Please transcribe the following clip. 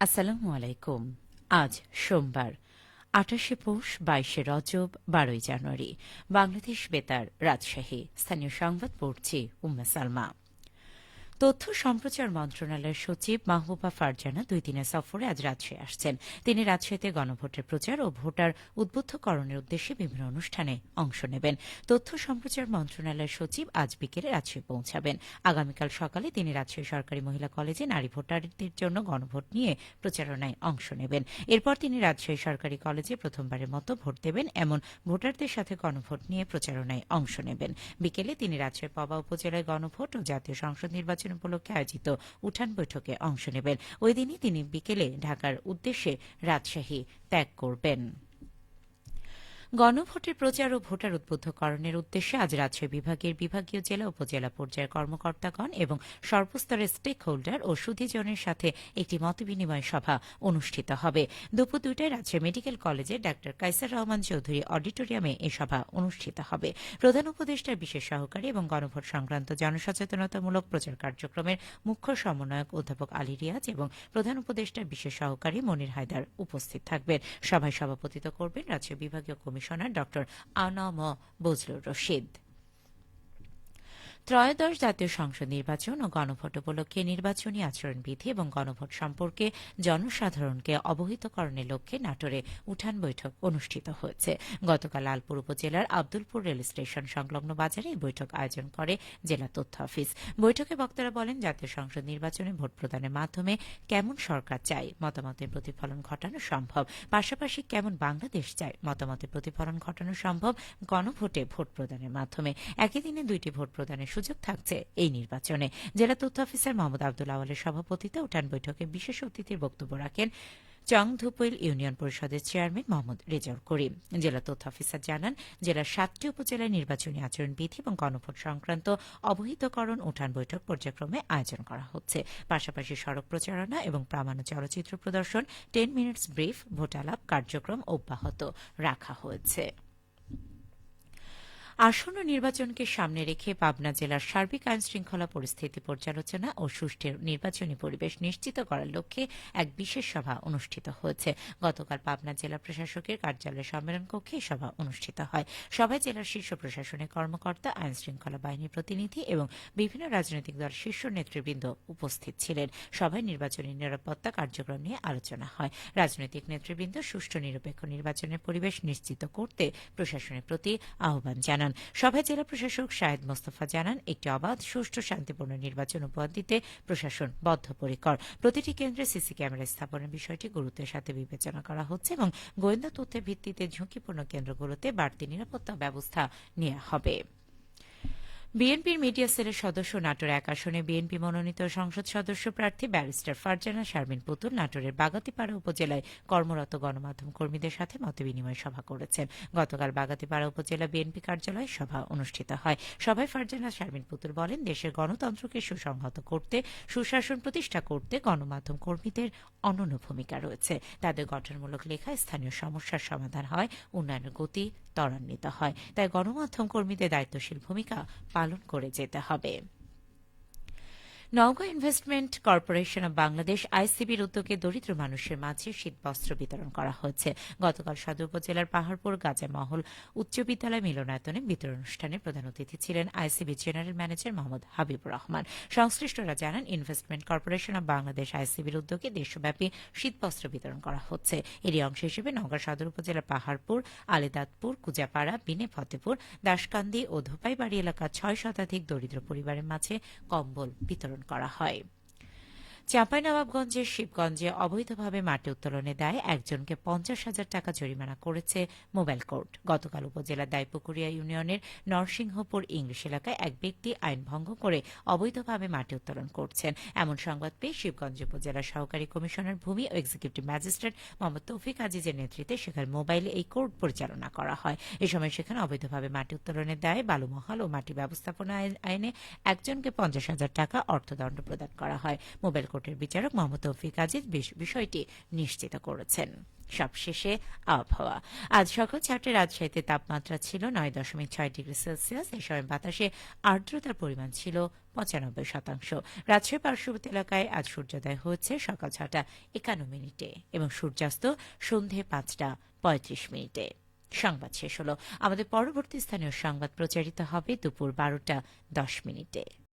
আসসালামু আলাইকুম। আজ সোমবার, আঠাশে পৌষ, বাইশে রজব, বারোই জানুয়ারি। বাংলাদেশ বেতার, রাজশাহী। স্থানীয় সংবাদ পড়ছে উম্মা সালমা। তথ্য সম্প্রচার মন্ত্রণালয়ের সচিব মাহবুবা ফারজানা দুই দিনের সফরে আজ রাজশাহী আসছেন। তিনি রাজশাহীতে গণভোটের প্রচার ও ভোটার উদ্বুদ্ধকরণের উদ্দেশ্যে বিভিন্ন অনুষ্ঠানে অংশ নেবেন। তথ্য সম্প্রচার মন্ত্রণালয়ের সচিব আজ বিকেলে রাজশাহী পৌঁছাবেন। আগামীকাল সকালে তিনি রাজশাহী সরকারি মহিলা কলেজে নারী ভোটারদের জন্য গণভোট নিয়ে প্রচারণায় অংশ নেবেন। এরপর তিনি রাজশাহী সরকারি কলেজে প্রথমবারের মতো ভোট দেবেন, এমন ভোটারদের সাথে গণভোট নিয়ে প্রচারণায় অংশ নেবেন। বিকেলে তিনি রাজশাহী পবা উপজেলায় গণভোট ও জাতীয় সংসদ নির্বাচন উপলক্ষে আয়োজিত উঠান বৈঠকে অংশ নেবেন। ওই দিনই তিনি বিকেলে ঢাকার উদ্দেশ্যে রাজশাহী ত্যাগ করবেন। গণভোটের প্রচার ও ভোটার উদ্বুদ্ধকরণের উদ্দেশ্যে আজ রাজশাহী বিভাগের বিভাগীয় জেলা উপজেলা পর্যায়ের কর্মকর্তাগণ এবং সর্বস্তরের স্টেক হোল্ডার ও সুধীজনের সাথে একটি মতবিনিময় সভা অনুষ্ঠিত হবে। দুপুর দুইটায় রাজশাহী মেডিকেল কলেজে ডাঃ কাইসার রহমান চৌধুরী অডিটোরিয়ামে এ সভা অনুষ্ঠিত হবে। প্রধান উপদেষ্টার বিশেষ সহকারী এবং গণভোট সংক্রান্ত জনসচেতনতামূলক প্রচার কার্যক্রমের মুখ্য সমন্বয়ক অধ্যাপক আলী রিয়াজ এবং প্রধান উপদেষ্টার বিশেষ সহকারী মনির হায়দার উপস্থিত থাকবেন। সভায় সভাপতিত্ব করবেন রাজ্য বিভাগীয় কমিশনার ড আনাম বজলুর রশিদ। ত্রয়োদশ জাতীয় সংসদ নির্বাচন ও গণভোট উপলক্ষে নির্বাচনী আচরণবিধি এবং গণভোট সম্পর্কে জনসাধারণকে অবহিতকরণের লক্ষ্যে নাটোরে উঠান বৈঠক অনুষ্ঠিত হয়েছে। গতকাল লালপুর উপজেলার আব্দুলপুর রেল স্টেশন সংলগ্ন বাজারে এই বৈঠক আয়োজন করে জেলা তথ্য অফিস। বৈঠকে বক্তারা বলেন, জাতীয় সংসদ নির্বাচনে ভোট প্রদানের মাধ্যমে কেমন সরকার চাই মতামতের প্রতিফলন ঘটানো সম্ভব, পাশাপাশি কেমন বাংলাদেশ চায়, মতামতের প্রতিফলন ঘটানো সম্ভব গণভোটে ভোট প্রদানের মাধ্যমে। একই দিনে দুইটি ভোট প্রদানের সুযোগ থাকছে এই নির্বাচনে। জেলা তথ্য অফিসার মোহাম্মদ আব্দুল আওয়ালের সভাপতিত্বে উঠান বৈঠকে বিশেষ অতিথির বক্তব্য রাখেন চংধুপৈল ইউনিয়ন পরিষদের চেয়ারম্যান মোহাম্মদ রেজাউল করিম। জেলা তথ্য অফিসার জানান, জেলার সাতটি উপজেলায় নির্বাচনী আচরণবিধি এবং গণভোট সংক্রান্ত অবহিতকরণ উঠান বৈঠক পর্যায়ক্রমে আয়োজন করা হচ্ছে। পাশাপাশি সড়ক প্রচারণা এবং প্রামাণ্য চলচ্চিত্র প্রদর্শন, টেন মিনিটস ব্রিফ, ভোটালাপ কার্যক্রম অব্যাহত রাখা হয়েছে। আসন্ন নির্বাচনকে সামনে রেখে পাবনা জেলার সার্বিক আইন শৃঙ্খলা পরিস্থিতি পর্যালোচনা ও সুষ্ঠু নির্বাচনী পরিবেশ নিশ্চিত করার লক্ষ্যে এক বিশেষ সভা অনুষ্ঠিত হয়েছে। গতকাল পাবনা জেলা প্রশাসকের কার্যালয় সম্মেলন কক্ষে সভা অনুষ্ঠিত হয়। সভায় জেলার শীর্ষ প্রশাসনের কর্মকর্তা আইন শৃঙ্খলা বাহিনীর প্রতিনিধি এবং বিভিন্ন রাজনৈতিক দল শীর্ষ নেতৃবৃন্দ উপস্থিত ছিলেন। সভায় নির্বাচনী নিরাপত্তা কার্যক্রম নিয়ে আলোচনা হয়। রাজনৈতিক নেতৃবৃন্দ সুষ্ঠু নিরপেক্ষ নির্বাচনের পরিবেশ নিশ্চিত করতে প্রশাসনের প্রতি আহ্বান জানান। জানান। সভায় জেলা প্রশাসক শাহেদ মোস্তফা জানান, একটি অবাধ, সুষ্ঠু, শান্তিপূর্ণ নির্বাচন উপহার দিতে প্রশাসন বদ্ধপরিকর। প্রতিটি কেন্দ্রে সিসি ক্যামেরা স্থাপনের বিষয়টি গুরুত্বের সাথে বিবেচনা করা হচ্ছে এবং গোয়েন্দা তথ্যের ভিত্তিতে ঝুঁকিপূর্ণ কেন্দ্রগুলোতে বাড়তি নিরাপত্তা ব্যবস্থা নেওয়া হবে। বিএনপির মিডিয়া সেলের সদস্য নাটোর এক আসনে বিএনপি মনোনীত সংসদ সদস্য প্রার্থী ব্যারিস্টার ফারজানা শারমিন পুতুল নাটোরের বাগাতিপাড়া উপজেলায় কর্মরত গণমাধ্যম কর্মীদের সাথে মতবিনিময় সভা করেছেন। গতকাল বাগাতিপাড়া উপজেলা বিএনপি কার্যালয়ে সভা অনুষ্ঠিত হয়। সভায় ফারজানা শারমিন পুতুল বলেন, দেশের গণতন্ত্রকে সুসংহত করতে, সুশাসন প্রতিষ্ঠা করতে গণমাধ্যম কর্মীদের অনন্য ভূমিকা রয়েছে। তাদের গঠনমূলক লেখায় স্থানীয় সমস্যার সমাধান হয়, উন্নয়নের গতি ত্বরান্বিত হয়। তাই গণমাধ্যম কর্মীদের দায়িত্বশীল ভূমিকা পালন করে যেতে হবে। Naogaon investment corporation of Bangladesh আইসিবির উদ্যোগে দরিদ্র মানুষের মাঝে শীতবস্ত্র বিতরণ করা হয়েছে। গতকাল সদর উপজেলার পাহাড়পুর গাজামহল উচ্চ বিদ্যালয় মিলনায়তনে বিতরণ অনুষ্ঠানে প্রধান অতিথি ছিলেন ICB general manager Mohammad Habibur Rahman. সংশ্লিষ্টরা জানান, ইনভেস্টমেন্ট কর্পোরেশন অব বাংলাদেশ আইসিবির উদ্যোগে দেশব্যাপী শীতবস্ত্র বিতরণ করা হচ্ছে। এরই অংশ হিসেবে নওগাঁ সদর উপজেলার পাহাড়পুর, আলেদাতপুর, কুজাপাড়া, বিনে ফতেপুর, দাসকান্দি ও ধোপাইবাড়ি এলাকার ছয় শতাধিক দরিদ্র পরিবারের মাঝে কম্বল বিতরণ করা হয়। চাঁপাইনবাবগঞ্জের শিবগঞ্জে অবৈধভাবে মাটি উত্তোলনে দায় একজনকে পঞ্চাশ হাজার টাকা জরিমানা করেছে মোবাইল কোর্ট। গতকাল উপজেলার দাইপুকুরিয়া ইউনিয়নের নরসিংহপুর ইংলিশ এলাকায় এক ব্যক্তি আইন ভঙ্গ করে অবৈধভাবে মাটি উত্তোলন করছেন। এমন সংবাদ পেয়ে শিবগঞ্জ উপজেলার সহকারী কমিশনার ভূমি ও এক্সিকিউটিভ ম্যাজিস্ট্রেট মোহাম্মদ তৌফিক আজিজের নেতৃত্বে সেখানে মোবাইলে এই কোর্ট পরিচালনা করা হয়। এ সময় সেখানে অবৈধভাবে মাটি উত্তোলনের দায়ে বালুমহাল ও মাটি ব্যবস্থাপনা আইনে একজনকে পঞ্চাশ হাজার টাকা অর্থদণ্ড প্রদান করা হয়। মোবাইল হাইকোর্টের বিচারক মোহাম্মদ তৌফিক আজিজ বিষয়টি নিশ্চিত করেছেন। সবশেষে আবহাওয়া। আজ সকাল চারটে রাজশাহীতে তাপমাত্রা ছিল নয় দশমিক ছয় ডিগ্রি সেলসিয়াস এই সময় বাতাসে আর্দ্রতার পরিমাণ ছিল পঁচানব্বই শতাংশ। রাজশাহী পার্শ্ববর্তী এলাকায় আজ সূর্যোদয় হয়েছে সকাল ছটা একান্ন মিনিটে এবং সূর্যাস্ত সন্ধে পাঁচটা পঁয়ত্রিশ মিনিটে। সংবাদ শেষ হল। আমাদের পরবর্তী স্থানীয় সংবাদ প্রচারিত হবে দুপুর বারোটা দশ মিনিটে।